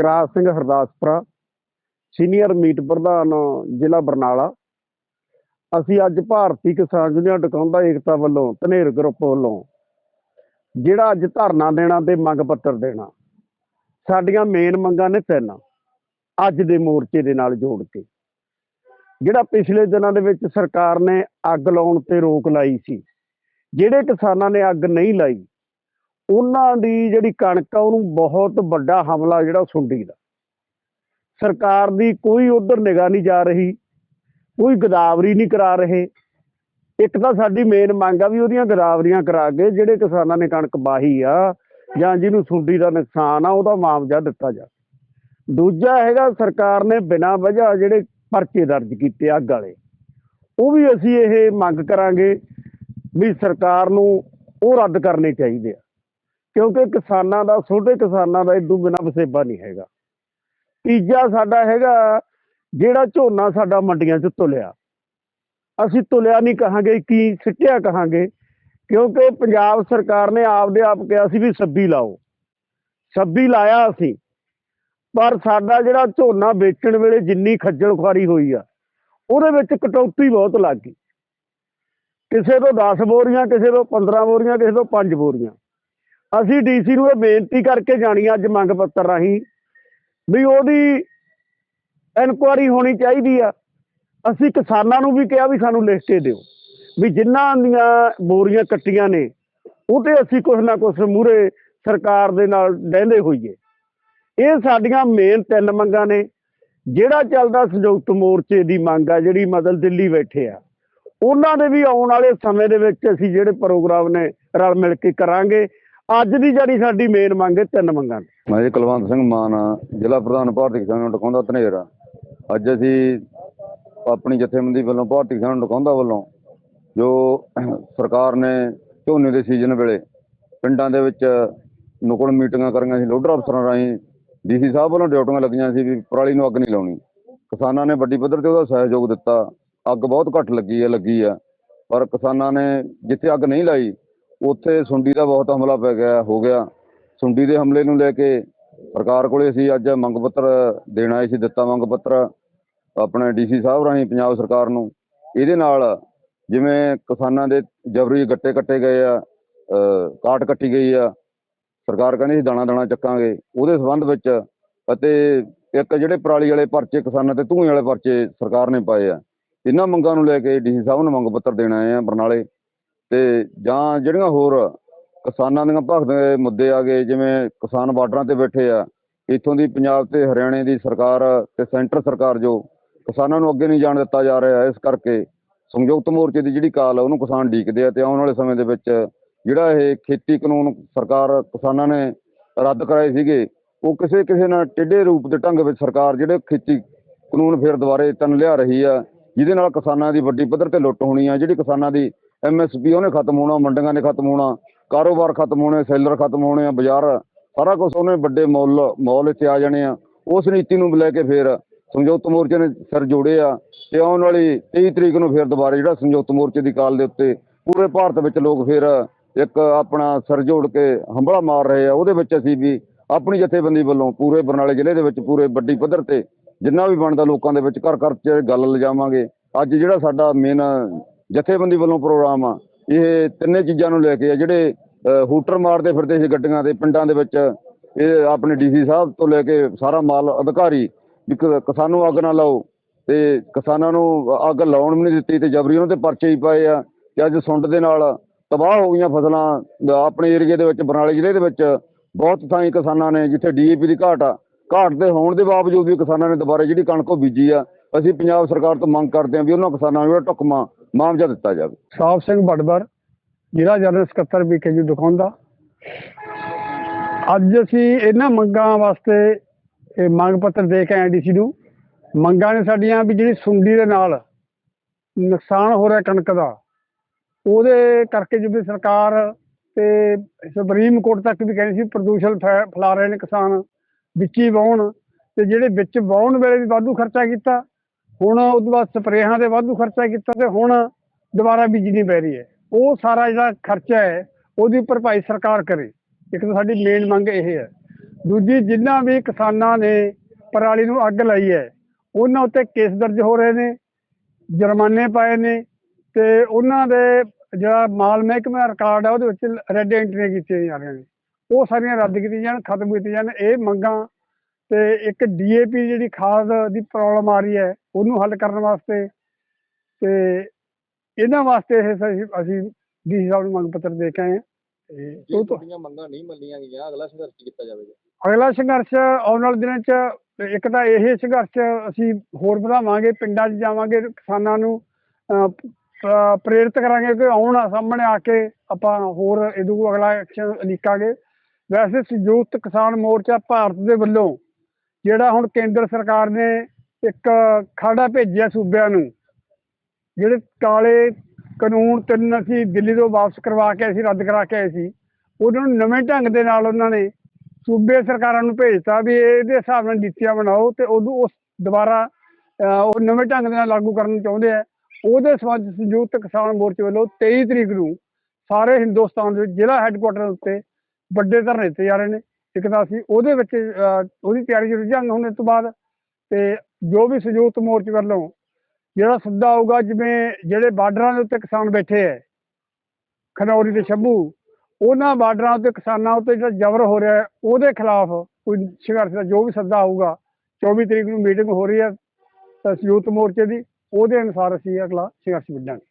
Jagraj Singh Hardaspura, senior ਮੀਟ ਪ੍ਰਧਾਨ ਜ਼ਿਲ੍ਹਾ ਬਰਨਾਲਾ। ਅਸੀਂ ਅੱਜ ਭਾਰਤੀ ਕਿਸਾਨ ਯੂਨੀਅਨ ਟਕਾਉਂਦਾ ਏਕਤਾ ਵੱਲੋਂ ਧਨੇਰ ਗਰੁੱਪ ਵੱਲੋਂ ਜਿਹੜਾ ਅੱਜ ਧਰਨਾ ਦੇਣਾ ਤੇ ਮੰਗ ਪੱਤਰ ਦੇਣਾ, ਸਾਡੀਆਂ ਮੇਨ ਮੰਗਾਂ ਨੇ ਤਿੰਨ, ਅੱਜ ਦੇ ਮੋਰਚੇ ਦੇ ਨਾਲ ਜੋੜ ਕੇ। ਜਿਹੜਾ ਪਿਛਲੇ ਦਿਨਾਂ ਦੇ ਵਿੱਚ ਸਰਕਾਰ ਨੇ ਅੱਗ ਲਾਉਣ ਤੇ ਰੋਕ ਲਾਈ ਸੀ, ਜਿਹੜੇ ਕਿਸਾਨਾਂ ਨੇ ਅੱਗ ਨਹੀਂ ਲਾਈ ਉਹਨਾਂ ਦੀ ਜਿਹੜੀ ਕਣਕ ਆ, ਉਹਨੂੰ ਬਹੁਤ ਵੱਡਾ ਹਮਲਾ ਜਿਹੜਾ ਸੁੰਡੀ ਦਾ। ਸਰਕਾਰ ਦੀ ਕੋਈ ਉਧਰ ਨਿਗਾਹ ਨਹੀਂ ਜਾ ਰਹੀ, ਕੋਈ ਗਦਾਵਰੀ ਨਹੀਂ ਕਰਾ ਰਹੇ। ਇੱਕ ਤਾਂ ਸਾਡੀ ਮੇਨ ਮੰਗ ਆ ਵੀ ਉਹਦੀਆਂ ਗਦਾਵਰੀਆਂ ਕਰਾ ਕੇ ਜਿਹੜੇ ਕਿਸਾਨਾਂ ਨੇ ਕਣਕ ਬਾਹੀ ਆ ਜਾਂ ਜਿਹਨੂੰ ਸੁੰਡੀ ਦਾ ਨੁਕਸਾਨ ਆ, ਉਹਦਾ ਮੁਆਵਜ਼ਾ ਦਿੱਤਾ ਜਾ ਦੂਜਾ ਹੈਗਾ, ਸਰਕਾਰ ਨੇ ਬਿਨਾਂ ਵਜ੍ਹਾ ਜਿਹੜੇ ਪਰਚੇ ਦਰਜ ਕੀਤੇ ਅੱਗ ਵਾਲੇ, ਉਹ ਵੀ ਅਸੀਂ ਇਹ ਮੰਗ ਕਰਾਂਗੇ ਵੀ ਸਰਕਾਰ ਨੂੰ ਉਹ ਰੱਦ ਕਰਨੇ ਚਾਹੀਦੇ ਆ। ਕਿਉਂਕਿ ਕਿਸਾਨਾਂ ਦਾ, ਛੋਟੇ ਕਿਸਾਨਾਂ ਦਾ ਇਦੋਂ ਬਿਨਾਂ ਵਸੇਬਾ ਨਹੀਂ ਹੈਗਾ। ਤੀਜਾ ਸਾਡਾ ਹੈਗਾ, ਜਿਹੜਾ ਝੋਨਾ ਸਾਡਾ ਮੰਡੀਆਂ 'ਚ ਤੁਲਿਆ। ਅਸੀਂ ਤੁਲਿਆ ਨਹੀਂ ਕਹਾਂਗੇ, ਕੀ ਸਿੱਟਿਆ ਕਹਾਂਗੇ, ਕਿਉਂਕਿ ਪੰਜਾਬ ਸਰਕਾਰ ਨੇ ਆਪਦੇ ਆਪ ਕਿਹਾ ਸੀ ਵੀ ਸੱਬੀ ਲਾਓ। ਸੱਬੀ ਲਾਇਆ ਅਸੀਂ, ਪਰ ਸਾਡਾ ਜਿਹੜਾ ਝੋਨਾ ਵੇਚਣ ਵੇਲੇ ਜਿੰਨੀ ਖੱਜਲ ਖੁਆਰੀ ਹੋਈ ਆ, ਉਹਦੇ ਵਿੱਚ ਕਟੌਤੀ ਬਹੁਤ ਲੱਗ ਗਈ। ਕਿਸੇ ਤੋਂ 10 ਬੋਰੀਆਂ, ਕਿਸੇ ਤੋਂ 15 ਬੋਰੀਆਂ, ਕਿਸੇ ਤੋਂ 5 ਬੋਰੀਆਂ। ਅਸੀਂ ਡੀਸੀ ਨੂੰ ਇਹ ਬੇਨਤੀ ਕਰਕੇ ਜਾਣੀ ਆ ਅੱਜ ਮੰਗ ਪੱਤਰ ਰਾਹੀਂ ਵੀ ਉਹਦੀ ਇਨਕੁਆਰੀ ਹੋਣੀ ਚਾਹੀਦੀ ਆ। ਅਸੀਂ ਕਿਸਾਨਾਂ ਨੂੰ ਵੀ ਕਿਹਾ ਵੀ ਸਾਨੂੰ ਲਿਖ ਕੇ ਦਿਓ ਵੀ ਜਿਨ੍ਹਾਂ ਦੀਆਂ ਬੋਰੀਆਂ ਕੱਟੀਆਂ ਨੇ ਉਹ ਤੇ ਅਸੀਂ ਕੁਛ ਨਾ ਕੁਛ ਮੂਰੇ ਸਰਕਾਰ ਦੇ ਨਾਲ ਡਹਿੰਦੇ ਹੋਈਏ। ਇਹ ਸਾਡੀਆਂ ਮੇਨ ਤਿੰਨ ਮੰਗਾਂ ਨੇ। ਜਿਹੜਾ ਚੱਲਦਾ ਸੰਯੁਕਤ ਮੋਰਚੇ ਦੀ ਮੰਗ ਆ, ਜਿਹੜੀ ਮਦਲ ਦਿੱਲੀ ਬੈਠੇ ਆ। ਉਹਨਾਂ ਦੇ ਵੀ ਆਉਣ ਵਾਲੇ ਸਮੇਂ ਦੇ ਵਿੱਚ ਅਸੀਂ ਜਿਹੜੇ ਪ੍ਰੋਗਰਾਮ ਨੇ ਰਲ ਮਿਲ ਕੇ ਕਰਾਂਗੇ। ਅੱਜ ਦੀ ਜਿਹੜੀ ਸਾਡੀ ਮੇਨ ਮੰਗ ਹੈ ਤਿੰਨ ਮੰਗਾਂ ਮੈਂ ਜੀ ਕੁਲਵੰਤ ਸਿੰਘ ਮਾਨ ਆ, ਜ਼ਿਲ੍ਹਾ ਪ੍ਰਧਾਨ ਭਾਰਤੀ ਕਿਸਾਨ ਟਕਾਉਂਦਾ ਧਨੇਰ ਆ। ਅੱਜ ਅਸੀਂ ਆਪਣੀ ਜਥੇਬੰਦੀ ਵੱਲੋਂ ਭਾਰਤੀ ਕਿਸਾਨ ਨੂੰ ਟਕਾਉਂਦਾ ਵੱਲੋਂ ਜੋ ਸਰਕਾਰ ਨੇ ਝੋਨੇ ਦੇ ਸੀਜ਼ਨ ਵੇਲੇ ਪਿੰਡਾਂ ਦੇ ਵਿੱਚ ਨੁਕੜ ਮੀਟਿੰਗਾਂ ਕਰੀਆਂ ਸੀ ਲੋਡਰ ਅਫਸਰਾਂ ਰਾਹੀਂ ਡੀਸੀ ਸਾਹਿਬ ਵੱਲੋਂ ਡਿਊਟੀਆਂ ਲੱਗੀਆਂ ਸੀ ਵੀ ਪਰਾਲੀ ਨੂੰ ਅੱਗ ਨਹੀਂ ਲਾਉਣੀ। ਕਿਸਾਨਾਂ ਨੇ ਵੱਡੀ ਪੱਧਰ ਤੇ ਉਹਦਾ ਸਹਿਯੋਗ ਦਿੱਤਾ। ਅੱਗ ਬਹੁਤ ਘੱਟ ਲੱਗੀ ਹੈ ਲੱਗੀ ਆ ਪਰ ਕਿਸਾਨਾਂ ਨੇ ਜਿੱਥੇ ਅੱਗ ਨਹੀਂ ਲਾਈ ਉੱਥੇ ਸੁੰਡੀ ਦਾ ਬਹੁਤ ਹਮਲਾ ਪੈ ਗਿਆ, ਹੋ ਗਿਆ। ਸੁੰਡੀ ਦੇ ਹਮਲੇ ਨੂੰ ਲੈ ਕੇ ਸਰਕਾਰ ਕੋਲੇ ਅਸੀਂ ਅੱਜ ਮੰਗ ਪੱਤਰ ਦੇਣਾ ਆਏ ਸੀ, ਦਿੱਤਾ ਮੰਗ ਪੱਤਰ ਆਪਣੇ ਡੀਸੀ ਸਾਹਿਬ ਰਾਹੀਂ, ਪੰਜਾਬ ਸਰਕਾਰ ਨੂੰ। ਇਹਦੇ ਨਾਲ ਜਿਵੇਂ ਕਿਸਾਨਾਂ ਦੇ ਜਬਰੀ ਗੱਟੇ ਕੱਟੇ ਗਏ ਆ ਕਾਟ ਕੱਟੀ ਗਈ ਆ, ਸਰਕਾਰ ਕਹਿੰਦੀ ਸੀ ਦਾਣਾ ਦਾਣਾ ਚੱਕਾਂਗੇ। ਉਹਦੇ ਸੰਬੰਧ ਵਿੱਚ ਅਤੇ ਇੱਕ ਜਿਹੜੇ ਪਰਾਲੀ ਵਾਲੇ ਪਰਚੇ, ਕਿਸਾਨਾਂ ਤੇ ਧੂਏ ਵਾਲੇ ਪਰਚੇ ਸਰਕਾਰ ਨੇ ਪਾਏ ਆ। ਇਹਨਾਂ ਮੰਗਾਂ ਨੂੰ ਲੈ ਕੇ ਡੀਸੀ ਸਾਹਿਬ ਨੂੰ ਮੰਗ ਪੱਤਰ ਦੇਣਾ ਆਏ ਆ, ਬਰਨਾਲੇ। ਤੇ ਜਾਂ ਜਿਹੜੀਆਂ ਹੋਰ ਕਿਸਾਨਾਂ ਦੀਆਂ ਭਗਤ ਦੇ ਮੁੱਦੇ ਆ ਗਏ, ਜਿਵੇਂ ਕਿਸਾਨ ਬਾਰਡਰਾਂ ਤੇ ਬੈਠੇ ਆ, ਇੱਥੋਂ ਦੀ ਪੰਜਾਬ ਤੇ ਹਰਿਆਣੇ ਦੀ ਸਰਕਾਰ ਤੇ ਸੈਂਟਰ ਸਰਕਾਰ ਜੋ ਕਿਸਾਨਾਂ ਨੂੰ ਅੱਗੇ ਨਹੀਂ ਜਾਣ ਦਿੱਤਾ ਜਾ ਰਿਹਾ, ਇਸ ਕਰਕੇ ਸੰਯੁਕਤ ਮੋਰਚੇ ਦੀ ਜਿਹੜੀ ਕਾਲ ਆ, ਉਹਨੂੰ ਕਿਸਾਨ ਢੀਕਦੇ ਆ ਤੇ ਆਉਣ ਵਾਲੇ ਸਮੇਂ ਦੇ ਵਿੱਚ ਜਿਹੜਾ ਇਹ ਖੇਤੀ ਕਾਨੂੰਨ ਸਰਕਾਰ ਕਿਸਾਨਾਂ ਨੇ ਰੱਦ ਕਰਾਏ ਸੀਗੇ, ਉਹ ਕਿਸੇ ਕਿਸੇ ਨਾਲ ਟੇਢੇ ਰੂਪ ਦੇ ਢੰਗ ਵਿੱਚ ਸਰਕਾਰ ਜਿਹੜੇ ਖੇਤੀ ਕਾਨੂੰਨ ਫਿਰ ਦੁਬਾਰੇ ਤਨ ਲਿਆ ਰਹੀ ਆ, ਜਿਹਦੇ ਨਾਲ ਕਿਸਾਨਾਂ ਦੀ ਵੱਡੀ ਪੱਧਰ ਤੇ ਲੁੱਟ ਹੋਣੀ ਆ, ਜਿਹੜੀ ਕਿਸਾਨਾਂ ਦੀ ਐਮਐਸਪੀ ਉਹਨੇ ਖਤਮ ਹੋਣਾ, ਮੰਡੀਆਂ ਨੇ ਖਤਮ ਹੋਣਾ, ਕਾਰੋਬਾਰ ਖਤਮ ਹੋਣੇ, ਸੈਲਰ ਖਤਮ ਹੋਣੇ ਆ, ਬਾਜ਼ਾਰ, ਸਾਰਾ ਕੁਝ ਉਹਨੇ ਵੱਡੇ ਮੁੱਲ, ਮੌਲ ਇੱਥੇ ਆ ਜਾਣੇ ਆ। ਉਸ ਨੀਤੀ ਨੂੰ ਲੈ ਕੇ ਫਿਰ ਸੰਯੁਕਤ ਮੋਰਚੇ ਨੇ ਸਿਰ ਜੋੜੇ ਆ ਤੇ ਆਉਣ ਵਾਲੀ 23 ਤਰੀਕ ਨੂੰ ਫਿਰ ਦੁਬਾਰਾ ਜਿਹੜਾ ਸੰਯੁਕਤ ਮੋਰਚੇ ਦੀ ਕਾਲ ਦੇ ਉੱਤੇ ਪੂਰੇ ਭਾਰਤ ਵਿੱਚ ਲੋਕ ਫਿਰ ਇੱਕ ਆਪਣਾ ਸਿਰ ਜੋੜ ਕੇ ਹੰਬਲਾ ਮਾਰ ਰਹੇ ਆ। ਉਹਦੇ ਵਿੱਚ ਅਸੀਂ ਵੀ ਆਪਣੀ ਜਥੇਬੰਦੀ ਵੱਲੋਂ ਪੂਰੇ ਬਰਨਾਲੇ ਜ਼ਿਲ੍ਹੇ ਦੇ ਵਿੱਚ ਪੂਰੇ ਵੱਡੀ ਪੱਧਰ ਤੇ ਜਿੰਨਾ ਵੀ ਬਣਦਾ ਲੋਕਾਂ ਦੇ ਵਿੱਚ ਘਰ ਘਰ 'ਚ ਗੱਲ ਲਿਜਾਵਾਂਗੇ। ਅੱਜ ਜਿਹੜਾ ਸਾਡਾ ਮੇਨ ਜਥੇਬੰਦੀ ਵੱਲੋਂ ਪ੍ਰੋਗਰਾਮ ਆ। ਇਹ ਤਿੰਨੇ ਚੀਜ਼ਾਂ ਨੂੰ ਲੈ ਕੇ ਆ, ਜਿਹੜੇ ਹੂਟਰ ਮਾਰਦੇ ਫਿਰਦੇ ਸੀ ਗੱਡੀਆਂ ਦੇ, ਪਿੰਡਾਂ ਦੇ ਵਿੱਚ, ਇਹ ਆਪਣੇ ਡੀਸੀ ਸਾਹਿਬ ਤੋਂ ਲੈ ਕੇ ਸਾਰਾ ਮਾਲ ਅਧਿਕਾਰੀ, ਵੀ ਕ- ਕਿਸਾਨੂੰ ਅੱਗ ਨਾ ਲਾਓ ਤੇ ਕਿਸਾਨਾਂ ਨੂੰ ਅੱਗ ਲਾਉਣ ਵੀ ਨਹੀਂ ਦਿੱਤੀ ਤੇ ਜਬਰੀ ਉਹਨਾਂ ਤੇ ਪਰਚੇ ਹੀ ਪਾਏ ਆ ਤੇ ਅੱਜ ਸੁੰਡ ਦੇ ਨਾਲ ਤਬਾਹ ਹੋ ਗਈਆਂ ਫਸਲਾਂ ਆਪਣੇ ਏਰੀਏ ਦੇ ਵਿੱਚ, ਬਰਨਾਲੇ ਜ਼ਿਲ੍ਹੇ ਦੇ ਵਿੱਚ। ਬਹੁਤ ਥਾਈਂ ਕਿਸਾਨਾਂ ਨੇ, ਜਿੱਥੇ ਡੀਏਪੀ ਦੀ ਘਾਟ ਆ, ਘਾਟ ਦੇ ਹੋਣ ਦੇ ਬਾਵਜੂਦ ਵੀ ਕਿਸਾਨਾਂ ਨੇ ਦੁਬਾਰਾ ਜਿਹੜੀ ਕਣਕ ਉਹ ਬੀਜੀ ਆ, ਅਸੀਂ ਪੰਜਾਬ ਸਰਕਾਰ ਤੋਂ ਮੰਗ ਕਰਦੇ ਹਾਂ ਵੀ ਉਹਨਾਂ ਕਿਸਾਨਾਂ ਨੂੰ ਜਿਹੜਾ ਢੁਕਮਾ ਮੁਆਵਜ਼ਾ ਦਿੱਤਾ ਜਾਵੇ। ਸਾਫ਼ ਸਿੰਘ ਬੜਬਰ ਜ਼ਿਲ੍ਹਾ ਜਨਰਲ ਸਕੱਤਰ ਬੀਕੇਯੂ ਦਿਖਾਉਂਦਾ ਅੱਜ ਅਸੀਂ ਇਹਨਾਂ ਮੰਗਾਂ ਵਾਸਤੇ ਇਹ ਮੰਗ ਪੱਤਰ ਦੇ ਕੇ ਆਏ ਡੀਸੀ ਨੂੰ। ਮੰਗਾਂ ਨੇ ਸਾਡੀਆਂ ਵੀ ਜਿਹੜੀ ਸੁੰਡੀ ਦੇ ਨਾਲ ਨੁਕਸਾਨ ਹੋ ਰਿਹਾ ਕਣਕ ਦਾ, ਉਹਦੇ ਕਰਕੇ ਜਿਵੇਂ ਸਰਕਾਰ ਤੇ ਸੁਪਰੀਮ ਕੋਰਟ ਤੱਕ ਵੀ ਕਹਿੰਦੀ ਸੀ ਪ੍ਰਦੂਸ਼ਣ ਫੈ- ਫੈਲਾ ਰਹੇ ਨੇ ਕਿਸਾਨ, ਵਿੱਚ ਹੀ ਤੇ ਜਿਹੜੇ ਵਿੱਚ ਵਾਹੁਣ ਵੇਲੇ ਵੀ ਵਾਧੂ ਖਰਚਾ ਕੀਤਾ ਹੁਣ ਉਸ ਤੋਂ ਬਾਅਦ ਸਪਰੇਹਾਂ ਦੇ ਵਾਧੂ ਖਰਚਾ ਕੀਤਾ ਤੇ ਹੁਣ ਦੁਬਾਰਾ ਬੀਜਣੀ ਪੈ ਰਹੀ ਹੈ। ਉਹ ਸਾਰਾ ਜਿਹੜਾ ਖਰਚਾ ਹੈ, ਉਹਦੀ ਭਰਪਾਈ ਸਰਕਾਰ ਕਰੇ। ਇੱਕ ਤਾਂ ਸਾਡੀ ਮੇਨ ਮੰਗ ਇਹ ਹੈ। ਦੂਜੀ, ਜਿੰਨਾ ਵੀ ਕਿਸਾਨਾਂ ਨੇ ਪਰਾਲੀ ਨੂੰ ਅੱਗ ਲਾਈ ਹੈ, ਉਹਨਾਂ ਉੱਤੇ ਕੇਸ ਦਰਜ ਹੋ ਰਹੇ ਨੇ, ਜੁਰਮਾਨੇ ਪਾਏ ਨੇ ਤੇ ਉਹਨਾਂ ਦੇ ਜਿਹੜਾ ਮਾਲ ਮਹਿਕਮੇ ਦਾ ਰਿਕਾਰਡ ਹੈ ਉਹਦੇ ਵਿੱਚ ਰੈੱਡ ਐਂਟਰੀਆਂ ਕੀਤੀਆਂ ਜਾ ਰਹੀਆਂ ਨੇ। ਉਹ ਸਾਰੀਆਂ ਰੱਦ ਕੀਤੀਆਂ ਜਾਣ, ਖਤਮ ਕੀਤੀਆਂ ਜਾਣ। ਇਹ ਮੰਗਾਂ ਤੇ ਇੱਕ ਡੀਏਪੀ ਜਿਹੜੀ ਖਾਦ ਦੀ ਪ੍ਰੋਬਲਮ ਆ ਰਹੀ ਹੈ ਉਹਨੂੰ ਹੱਲ ਕਰਨ ਵਾਸਤੇ ਤੇ ਇਹਨਾਂ ਵਾਸਤੇ ਇਹ ਅਸੀਂ ਅਸੀਂ ਡੀ ਸਾਹਿਬ ਨੂੰ ਮੰਗ ਪੱਤਰ ਦੇ ਕੇ ਆਏ ਹਾਂ। ਤੇ ਜੇ ਉਹ ਤੋਂ ਤੁਹਾਡੀਆਂ ਮੰਗਾਂ ਨਹੀਂ ਮੰਨੀਆਂ ਗਈਆਂ ਅਗਲਾ ਸੰਘਰਸ਼ ਕੀ ਕੀਤਾ ਜਾਵੇਗਾ। ਅਗਲਾ ਸੰਘਰਸ਼ ਆਉਣ ਵਾਲੇ ਦਿਨਾਂ 'ਚ ਇੱਕ ਤਾਂ ਇਹ ਸੰਘਰਸ਼ ਅਸੀਂ ਹੋਰ ਵਧਾਵਾਂਗੇ ਪਿੰਡਾਂ 'ਚ ਜਾਵਾਂਗੇ ਕਿਸਾਨਾਂ ਨੂੰ ਪ੍ਰੇਰਿਤ ਕਰਾਂਗੇ ਕਿ ਆਉਣ ਸਾਹਮਣੇ ਆ ਕੇ ਆਪਾਂ ਹੋਰ ਇਹਦੂ ਅਗਲਾ ਐਕਸ਼ਨ ਲਿਖਾਂਗੇ ਵੈਸੇ ਸੰਯੁਕਤ ਕਿਸਾਨ ਮੋਰਚਾ ਭਾਰਤ ਦੇ ਵੱਲੋਂ ਜਿਹੜਾ ਹੁਣ ਕੇਂਦਰ ਸਰਕਾਰ ਨੇ ਇੱਕ ਖਾੜਾ ਭੇਜਿਆ ਸੂਬਿਆਂ ਨੂੰ, ਜਿਹੜੇ ਕਾਲੇ ਕਾਨੂੰਨ ਤਿੰਨ ਅਸੀਂ ਦਿੱਲੀ ਤੋਂ ਵਾਪਸ ਕਰਵਾ ਕੇ ਅਸੀਂ ਰੱਦ ਕਰਾ ਕੇ ਆਏ ਸੀ, ਉਹਨਾਂ ਨੂੰ ਨਵੇਂ ਢੰਗ ਦੇ ਨਾਲ ਉਹਨਾਂ ਨੇ ਸੂਬੇ ਸਰਕਾਰਾਂ ਨੂੰ ਭੇਜਤਾ ਵੀ ਇਹਦੇ ਹਿਸਾਬ ਨਾਲ ਨੀਤੀਆਂ ਬਣਾਓ ਤੇ ਉਦੋਂ ਉਸ ਦੁਬਾਰਾ ਉਹ ਨਵੇਂ ਢੰਗ ਦੇ ਨਾਲ ਲਾਗੂ ਕਰਨ ਚਾਹੁੰਦੇ ਆ। ਉਹਦੇ ਸੰਬੰਧ ਸੰਯੁਕਤ ਕਿਸਾਨ ਮੋਰਚੇ ਵੱਲੋਂ 23 ਤਰੀਕ ਨੂੰ ਸਾਰੇ ਹਿੰਦੁਸਤਾਨ ਦੇ ਜ਼ਿਲ੍ਹਾ ਹੈੱਡਕੁਆਟਰ ਉੱਤੇ ਵੱਡੇ ਧਰਨੇ ਦਿੱਤੇ ਜਾ ਰਹੇ ਨੇ। ਇੱਕ ਤਾਂ ਅਸੀਂ ਉਹਦੇ ਵਿੱਚ ਉਹਦੀ ਤਿਆਰੀ ਰੁਝਾਨ ਹੋਣ ਤੋਂ ਬਾਅਦ ਤੇ ਜੋ ਵੀ ਸੰਯੁਕਤ ਮੋਰਚੇ ਵੱਲੋਂ ਜਿਹੜਾ ਸੱਦਾ ਆਊਗਾ, ਜਿਵੇਂ ਜਿਹੜੇ ਬਾਰਡਰਾਂ ਦੇ ਉੱਤੇ ਕਿਸਾਨ ਬੈਠੇ ਹੈ ਖਨੌਰੀ ਤੇ ਸ਼ੰਭੂ, ਉਹਨਾਂ ਬਾਰਡਰਾਂ ਉੱਤੇ ਕਿਸਾਨਾਂ ਉੱਤੇ ਜਿਹੜਾ ਜ਼ਬਰ ਹੋ ਰਿਹਾ ਉਹਦੇ ਖਿਲਾਫ ਕੋਈ ਸੰਘਰਸ਼ ਦਾ ਜੋ ਵੀ ਸੱਦਾ ਆਊਗਾ 24 ਤਰੀਕ ਨੂੰ ਮੀਟਿੰਗ ਹੋ ਰਹੀ ਹੈ ਸੰਯੁਕਤ ਮੋਰਚੇ ਦੀ, ਉਹਦੇ ਅਨੁਸਾਰ ਅਸੀਂ ਅਗਲਾ ਸੰਘਰਸ਼ ਵਿੱਢਾਂਗੇ।